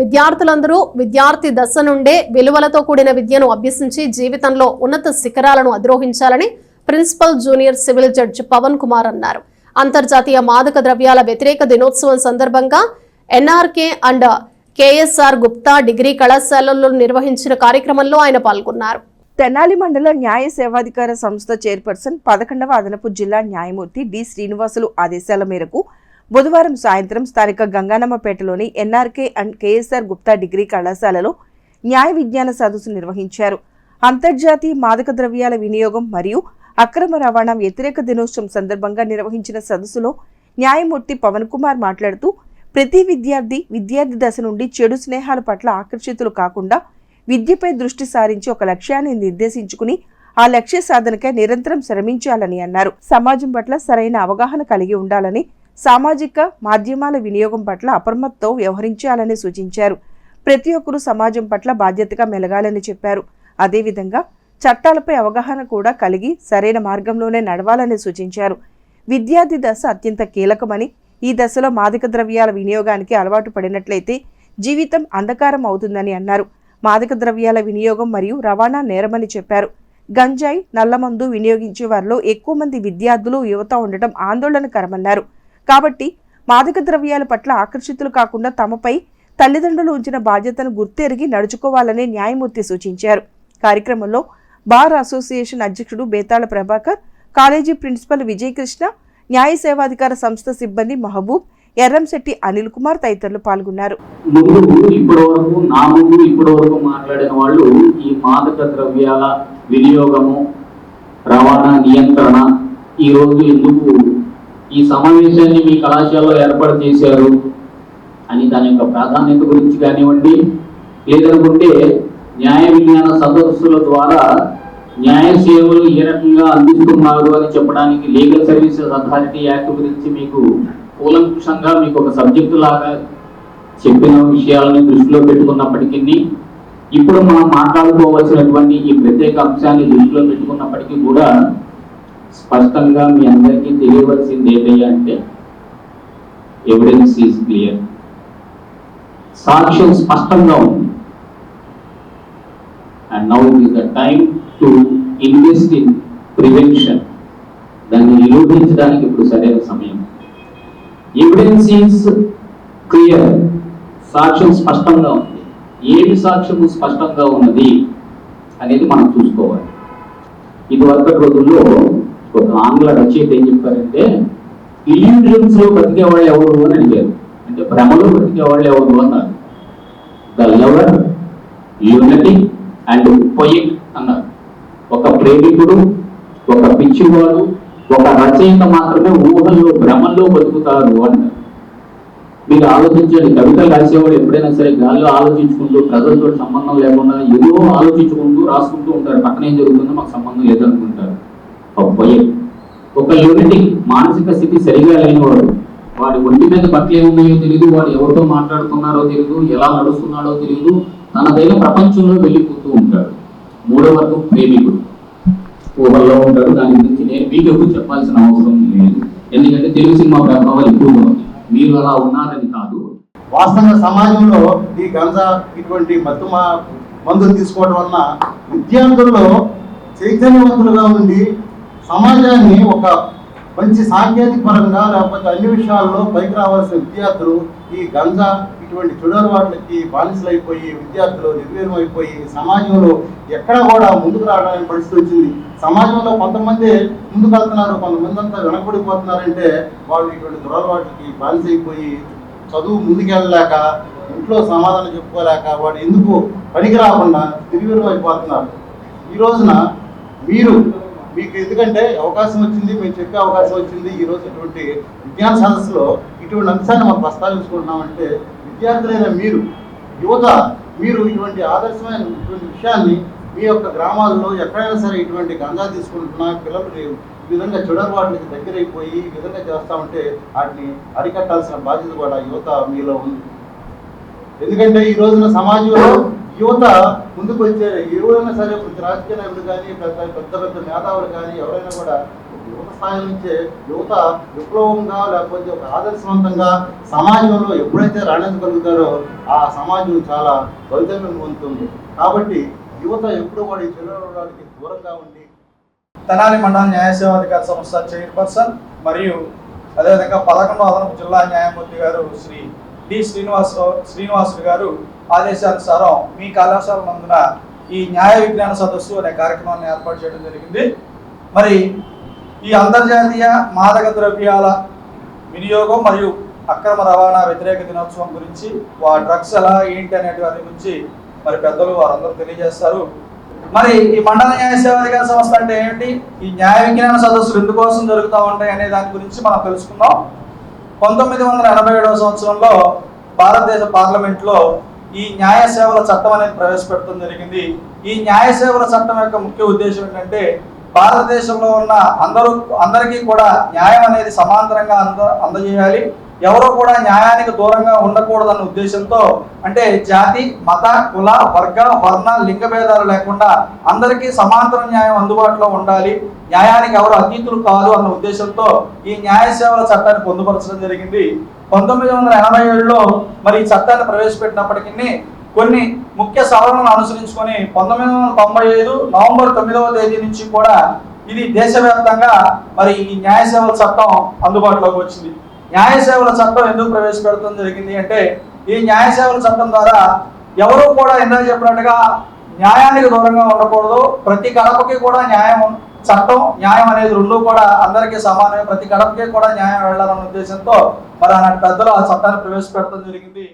విద్యార్థులందరూ విద్యార్థి దశ నుండే విలువలతో కూడిన విద్యను అభ్యసించి జీవితంలో ఉన్నత శిఖరాలను అధిరోహించాలని principal junior civil judge Pavan Kumar అన్నారు. అంతర్జాతీయ మాదక ద్రవ్యాల వ్యతిరేక దినోత్సవం సందర్భంగా NRK and KSR Gupta degree కళాశాలల్లో నిర్వహించిన కార్యక్రమంలో ఆయన పాల్గొన్నారు. తెనాలి మండల న్యాయ సేవాధికార సంస్థ చైర్పర్సన్ పదకొండవ అదనపు జిల్లా న్యాయమూర్తి డి శ్రీనివాసులు ఆదేశాల మేరకు బుధవారం సాయంత్రం స్థానిక గంగానమ్మపేటలోని NRK and KSR Gupta degree కళాశాలలో న్యాయ విజ్ఞాన సదస్సు నిర్వహించారు. అంతర్జాతీయ మాదక ద్రవ్యాల వినియోగం మరియు అక్రమ రవాణా వ్యతిరేక దినోత్సవం సందర్భంగా నిర్వహించిన సదస్సులో న్యాయమూర్తి పవన్ కుమార్ మాట్లాడుతూ ప్రతి విద్యార్థి విద్యార్థి దశ నుండి చెడు స్నేహాల పట్ల ఆకర్షితులు కాకుండా విద్యపై దృష్టి సారించి ఒక లక్ష్యాన్ని నిర్దేశించుకుని ఆ లక్ష్య సాధనకై నిరంతరం శ్రమించాలని అన్నారు. సమాజం పట్ల సరైన అవగాహన కలిగి ఉండాలని సామాజిక మాధ్యమాల వినియోగం పట్ల అప్రమత్తతో వ్యవహరించాలని సూచించారు. ప్రతి ఒక్కరూ సమాజం పట్ల బాధ్యతగా మెలగాలని చెప్పారు. అదేవిధంగా చట్టాలపై అవగాహన కూడా కలిగి సరైన మార్గంలోనే నడవాలని సూచించారు. విద్యార్థి దశ అత్యంత కీలకమని ఈ దశలో మాదక ద్రవ్యాల వినియోగానికి అలవాటు పడినట్లయితే జీవితం అంధకారం అవుతుందని అన్నారు. మాదక ద్రవ్యాల వినియోగం మరియు రవాణా నేరమని చెప్పారు. గంజాయి నల్లమందు వినియోగించే వారిలో ఎక్కువ మంది విద్యార్థులు యువత ఉండటం ఆందోళనకరమన్నారు. కాబట్టి మాదక ద్రవ్యాల పట్ల ఆకర్షితులు కాకుండా తమపై తల్లిదండ్రులు ఉంచిన బాధ్యతను గుర్తెరిగి నడుచుకోవాలని న్యాయమూర్తి సూచించారు. కార్యక్రమంలో బార్ అసోసియేషన్ అధ్యక్షుడు బేతాళ ప్రభాకర్ కాలేజీ ప్రిన్సిపల్ విజయకృష్ణ న్యాయ సేవాధికార సంస్థ సిబ్బంది మహబూబ్ ఎర్రంశెట్టి అనిల్ కుమార్ తదితరులు పాల్గొన్నారు. ముందు ఇప్పటి వరకు నా ముందు ఇప్పటి వరకు మాట్లాడిన వాళ్ళు ఈ మాదక ద్రవ్యాల వినియోగము రవాణా నియంత్రణ ఈ రోజు ఎందుకు ఈ సమావేశాన్ని మీ కళాశాలలో ఏర్పాటు చేశారు అని దాని యొక్క ప్రాధాన్యత గురించి కానివ్వండి లేదనుకుంటే న్యాయ విజ్ఞాన సదస్సుల ద్వారా న్యాయ సేవలు ఏ రకంగా అందిస్తున్నారు అని చెప్పడానికి లీగల్ సర్వీసెస్ అథారిటీ యాక్ట్ గురించి మీకు కూలంకుషంగా మీకు ఒక సబ్జెక్టు లాగా చెప్పిన విషయాలని దృష్టిలో పెట్టుకున్నప్పటికీ ఇప్పుడు మనం మాట్లాడుకోవాల్సినటువంటి ఈ ప్రత్యేక అంశాన్ని దృష్టిలో పెట్టుకున్నప్పటికీ కూడా స్పష్టంగా మీ అందరికీ తెలియవలసింది ఏంటయ్యా అంటే ఎవిడెన్స్ ఈజ్ క్లియర్ సాక్ష్యం స్పష్టంగా ఉంది. And now it is the time to invest in prevention దాన్ని నిరూపించడానికి ఇప్పుడు సరైన సమయం. ఎవిడెన్స్ ఈజ్ క్లియర్ సాక్ష్యం స్పష్టంగా ఉంది. ఏమి సాక్ష్యము స్పష్టంగా ఉన్నది అనేది మనం చూసుకోవాలి. ఇది వరకటి రోజుల్లో ఒక ఆంగ్ల రచయిత ఏం చెప్పారంటే ఇల్యూజన్స్లో బ్రతికే వాళ్ళు ఎవరు అని అడిగారు. అంటే భ్రమలో బ్రతికే వాళ్ళు ఎవరు అన్నారు. The lover unity and poet అన్నారు. ఒక ప్రేమికుడు ఒక పిచ్చివాడు ఒక రచయిత మాత్రమే ఊహల్లో భ్రమల్లో బతుకుతారు అంటారు మీరు ఆలోచించండి కవితలు రాసేవాడు ఎప్పుడైనా సరే గాల్లో ఆలోచించుకుంటూ ప్రజలతో సంబంధం లేకుండా ఏదో ఆలోచించుకుంటూ రాసుకుంటూ ఉంటారు. పక్కన ఏం జరుగుతుందో మాకు సంబంధం లేదనుకుంటారు. ఒక భయం ఒక యూనిటీ మానసిక స్థితి సరిగా లేనివాడు వాడి ఒంటి మీద బట్టలు ఏమున్నాయో తెలియదు వాడు ఎవరితో మాట్లాడుతున్నారో తెలియదు ఎలా నడుస్తున్నాడో తెలియదు తనదైన ప్రపంచంలో వెళ్ళిపోతూ ఉంటాడు. మూడో వర్గం ప్రేమికుడు. ఊహల్లో ఉంటాడు దాని గురించి నేను మీకు చెప్పాల్సిన అవసరం లేదు. ఎందుకంటే తెలుగు సినిమా ప్రభావం ఎక్కువగా ఉంది. మీరు అలా ఉన్నారని కాదు. వాస్తవంగా సమాజంలో ఈ గంజా ఇటువంటి మత్తు మందులు తీసుకోవడం వలన విద్యార్థుల్లో చైతన్యవంతులుగా ఉండి సమాజాన్ని ఒక మంచి సాంకేతిక పరంగా లేకపోతే అన్ని విషయాల్లో పైకి రావాల్సిన విద్యార్థులు ఈ గంజా ఇటువంటి చెడు బానిసలైపోయి విద్యార్థులు నిర్వీర్యం అయిపోయి సమాజంలో ఎక్కడ కూడా ముందుకు రావడానికి పరిస్థితి వచ్చింది. సమాజంలో కొంతమంది ముందుకు వెళ్తున్నారు కొంతమంది అంతా వెనకబడిపోతున్నారంటే వాళ్ళు ఇటువంటి దురలవాట్లకి బానిసైపోయి చదువు ముందుకెళ్ళలేక ఇంట్లో సమాధానం చెప్పుకోలేక వాడు ఎందుకు పనికి రాకుండా నిర్వీర్యం అయిపోతున్నారు ఈ రోజున మీరు మీకు ఎందుకంటే అవకాశం వచ్చింది మేము చెప్పే అవకాశం వచ్చింది ఈ రోజు ఇటువంటి విజ్ఞాన సదస్సులో ఇటువంటి అంశాన్ని మనం ప్రస్తావించుకుంటున్నామంటే విద్యార్థులైన మీరు యువత మీరు ఇటువంటి ఆదర్శమైన ఇటువంటి విషయాన్ని మీ యొక్క గ్రామాల్లో ఎక్కడైనా సరే ఇటువంటి గంగా తీసుకుంటున్నా పిల్లలు ఈ విధంగా చెడర్వాట్లకి దగ్గరైపోయి ఈ విధంగా చేస్తా ఉంటే వాటిని అరికట్టాల్సిన బాధ్యత కూడా యువత మీలో ఉంది. ఎందుకంటే ఈ రోజున సమాజంలో యువత ముందుకు వచ్చే ఎవరైనా సరే ప్రతి రాజకీయ నాయకుడు కానీ పెద్ద పెద్ద పెద్ద మేధావులు కానీ ఎవరైనా కూడా యువత స్థాయి నుంచే యువత విప్లవంగా లేకపోతే ఒక ఆదర్శవంతంగా సమాజంలో ఎప్పుడైతే రాణించగలుగుతారో ఆ సమాజం చాలా భవితవ్యం పొందుతుంది. కాబట్టి యువత ఎప్పుడు కూడా ఈ చెల్లడానికి దూరంగా ఉండి తెనాలి మండల న్యాయ సేవాధికార సంస్థ చైర్పర్సన్ మరియు అదేవిధంగా పదకొండవ అదనపు జిల్లా న్యాయమూర్తి గారు శ్రీ డి శ్రీనివాస్ శ్రీనివాసులు గారు ఆదేశానుసారం మీ కళాశాల నందున ఈ న్యాయ విజ్ఞాన సదస్సు అనే కార్యక్రమాన్ని ఏర్పాటు చేయడం జరిగింది. మరి ఈ అంతర్జాతీయ మాదక ద్రవ్యాల వినియోగం మరియు అక్రమ రవాణా వ్యతిరేక దినోత్సవం గురించి వా డ్రగ్స్ ఎలా ఏంటి అనేటి వాటి గురించి మరి పెద్దలు వారందరూ తెలియజేస్తారు. మరి ఈ మండల న్యాయ సేవాధికార సంస్థ అంటే ఏంటి? ఈ న్యాయ విజ్ఞాన సదస్సులు ఎందుకోసం జరుగుతూ ఉంటాయి అనే దాని గురించి మనం తెలుసుకుందాం. పంతొమ్మిది వందల ఎనభై ఏడవ సంవత్సరంలో భారతదేశ పార్లమెంట్లో ఈ న్యాయ సేవల చట్టం అనేది ప్రవేశపెట్టడం జరిగింది. ఈ న్యాయ సేవల చట్టం యొక్క ముఖ్య ఉద్దేశం ఏంటంటే భారతదేశంలో ఉన్న అందరూ అందరికీ కూడా న్యాయం అనేది సమాంతరంగా అంద అందజేయాలి. ఎవరో కూడా న్యాయానికి దూరంగా ఉండకూడదన్న ఉద్దేశంతో అంటే జాతి మత కుల వర్గ వర్ణ లింగ భేదాలు లేకుండా అందరికీ సమాంతర న్యాయం అందుబాటులో ఉండాలి. న్యాయానికి ఎవరు అతీతులు కాదు అన్న ఉద్దేశంతో ఈ న్యాయ సేవల చట్టాన్ని పొందుపరచడం జరిగింది. పంతొమ్మిది వందల ఎనభై ఏడులో మరి ఈ చట్టాన్ని ప్రవేశపెట్టినప్పటికీ కొన్ని ముఖ్య సవరణలు అనుసరించుకొని పంతొమ్మిది వందల తొంభై ఐదు నవంబర్ తొమ్మిదవ తేదీ నుంచి కూడా ఇది దేశవ్యాప్తంగా మరి ఈ న్యాయ సేవల చట్టం అందుబాటులోకి వచ్చింది. న్యాయ సేవల చట్టం ఎందుకు ప్రవేశపెడతాం జరిగింది అంటే ఈ న్యాయ సేవల చట్టం ద్వారా ఎవరు కూడా ఇందాక చెప్పినట్టుగా న్యాయానికి దూరంగా ఉండకూడదు. ప్రతి గడపకి కూడా న్యాయం చట్టం న్యాయం అనేది రెండు కూడా అందరికీ సమానమే. ప్రతి గడపకి కూడా న్యాయం వెళ్ళాలన్న ఉద్దేశంతో మరి ఆనాటి పెద్దలు ఆ చట్టాన్ని ప్రవేశపెడతాం జరిగింది.